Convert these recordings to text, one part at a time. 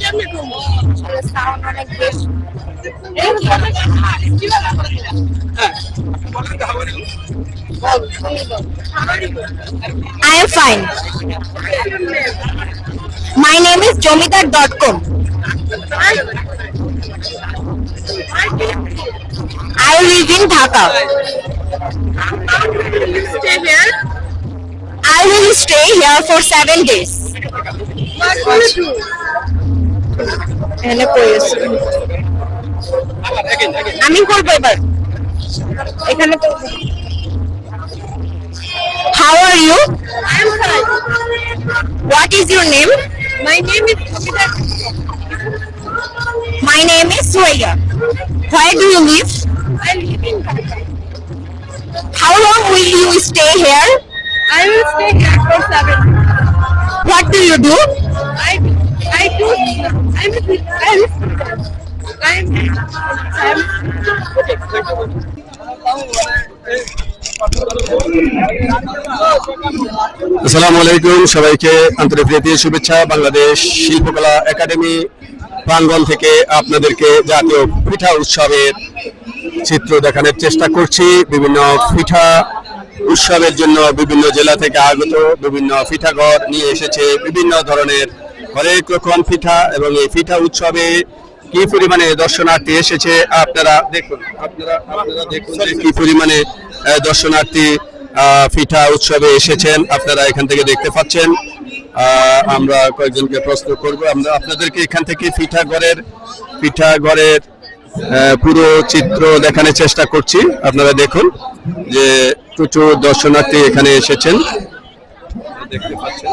কেমনে করব সাউন্ড অনেক বেশি হ্যাঁ I am fine. My name is jomidar.com. I live in Dhaka. stay I will stay here for seven days. what will you do এখানে again, again. আমি করব এবার এখানে তো How are you? I am fine What is your name? my name is My name is Suaya. Where do you live? I live in How long will you stay here? I will stay here for seven What do you do? I I do, I'm a I'm I'm আসসালামু আলাইকুম সবাইকে আন্তরিক শুভেচ্ছা, বাংলাদেশ শিল্পকলা academy, প্রাঙ্গণ থেকে আপনাদেরকে জাতীয় পিঠা উৎসবের চিত্র দেখানোর চেষ্টা করছি। বিভিন্ন পিঠা উৎসবের জন্য বিভিন্ন জেলা থেকে আগত বিভিন্ন পিঠাঘর নিয়ে এসেছে বিভিন্ন ধরনের হরেক রকম পিঠা এবং এই পিঠা উৎসবে কি পরিমাণে দর্শনার্থী এসেছে আপনারা দেখুন আপনারা আপনারা দেখুন কি পরিমাণে দর্শনার্থী পিঠা উৎসবে এসেছেন। আপনারা এখান থেকে দেখতে পাচ্ছেন আমরা কয়েকজনকে প্রশ্ন করব। আমরা আপনাদেরকে এখান থেকে পিঠা ঘরের পিঠা ঘরের আহ, পুরো চিত্র দেখানোর চেষ্টা করছি। আপনারা দেখুন যে প্রচুর দর্শনার্থী এখানে এসেছেন। দেখতে পাচ্ছেন।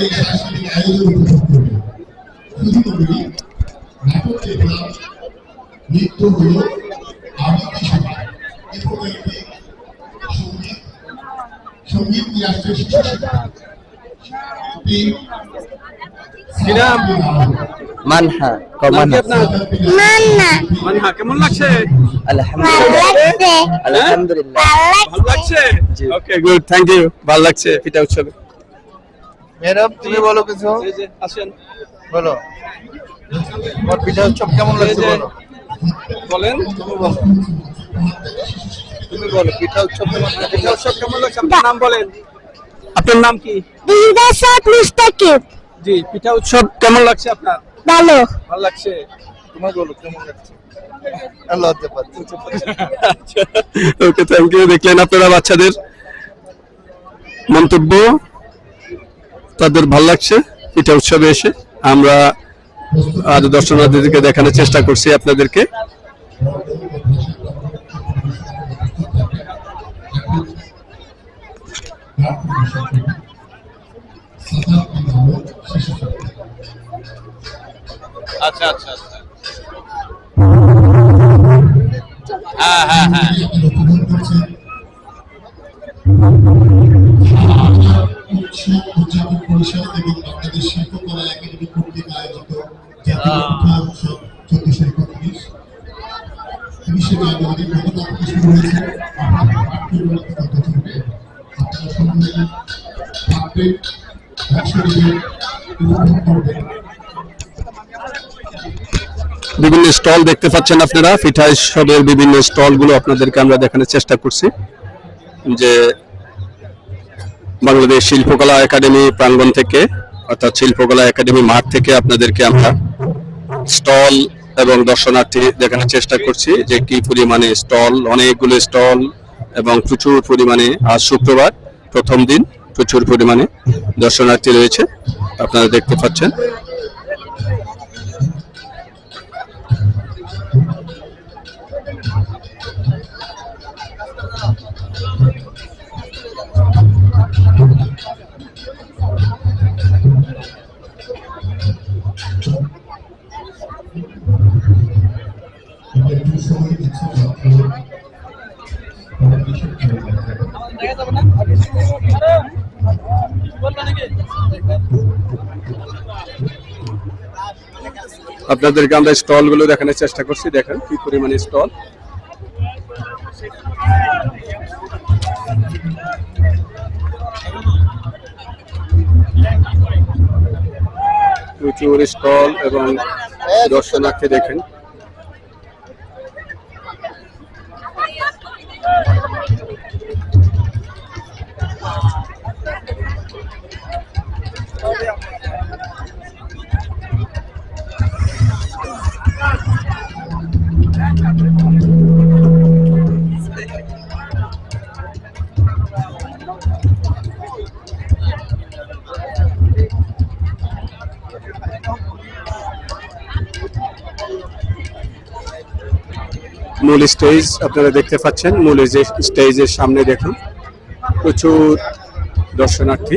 এই সাংস্কৃতিক আয়োজন উপভোগ করবে শুধু বলি নাটক দেখলাম নৃত্য হলো আবৃত্তি সভা এরপরে একটি সংগীত সংগীত নিয়ে আসছে শিশু শিক্ষা একটি মানহা নাম কি কমানা আপনার? মান্না মানহা কেমন লাগছে? আলহামদুলিল্লাহ। ভালো লাগছে? ওকে গুড থ্যাংক ইউ ভালো লাগছে পিঠা উৎসবে। মেরব তুমি বলো কিছু? আসেন। বলো। তোমার পিঠা উৎসব কেমন লাগছে বলো। বলেন। তুমি বলো। তুমি বলো পিঠা উৎসব কেমন পিঠা উৎসব কেমন লাগছে? আপনার নাম বলেন। আপনার নাম কি? মুস্তাকিব জি পিঠা উৎসব কেমন লাগছে আপনার? ভালো। ভালো লাগছে? তোমার বলো কেমন লাগছে? আল্লাহ পারছে ওকে থ্যাংক ইউ দেখলেন আপনারা বাচ্চাদের মন্তব্য। তাদের ভালো লাগছে? এটা উৎসবে এসে আমরা আজ দর্শনার্থীদেরকে দেখানোর চেষ্টা করছি আপনাদেরকে। আচ্ছা আচ্ছা আচ্ছা। হ্যাঁ হ্যাঁ হ্যাঁ। উদযাপন পরিষদ এবং বাংলাদেশ শিল্পকলা একাডেমি কর্তৃক আয়োজিত জাতীয় পিঠা উৎসব চোদ্দশো একত্রিশ তিরিশে জানুয়ারি গতকাল থেকে শুরু হয়েছে। আক্টোবর চলবে আপনারা সকলে থাকবেন অংশ নেবেন উপভোগ করবেন বিভিন্ন স্টল দেখতে পাচ্ছেন আপনারা পিঠা উৎসবের বিভিন্ন স্টলগুলো আপনাদেরকে আমরা দেখানোর চেষ্টা করছি। যে বাংলাদেশ শিল্পকলা একাডেমি প্রাঙ্গণ থেকে, অর্থাৎ শিল্পকলা একাডেমি মাঠ থেকে আপনাদেরকে আমরা স্টল এবং দর্শনার্থী দেখানোর চেষ্টা করছি যে কি পরিমাণে স্টল, অনেকগুলো স্টল এবং প্রচুর পরিমাণে আজ শুক্রবার প্রথম দিন প্রচুর পরিমাণে দর্শনার্থী রয়েছে। আপনারা দেখতে পাচ্ছেন। আপনাদেরকে আমরা স্টলগুলো দেখানোর চেষ্টা করছি, দেখেন কি পরিমাণে স্টল। প্রচুর স্টল এবং দর্শনার্থী দেখেন। মূল স্টেজ আপনারা দেখতে পাচ্ছেন মূল স্টেজের সামনে দেখুন প্রচুর দর্শনার্থী।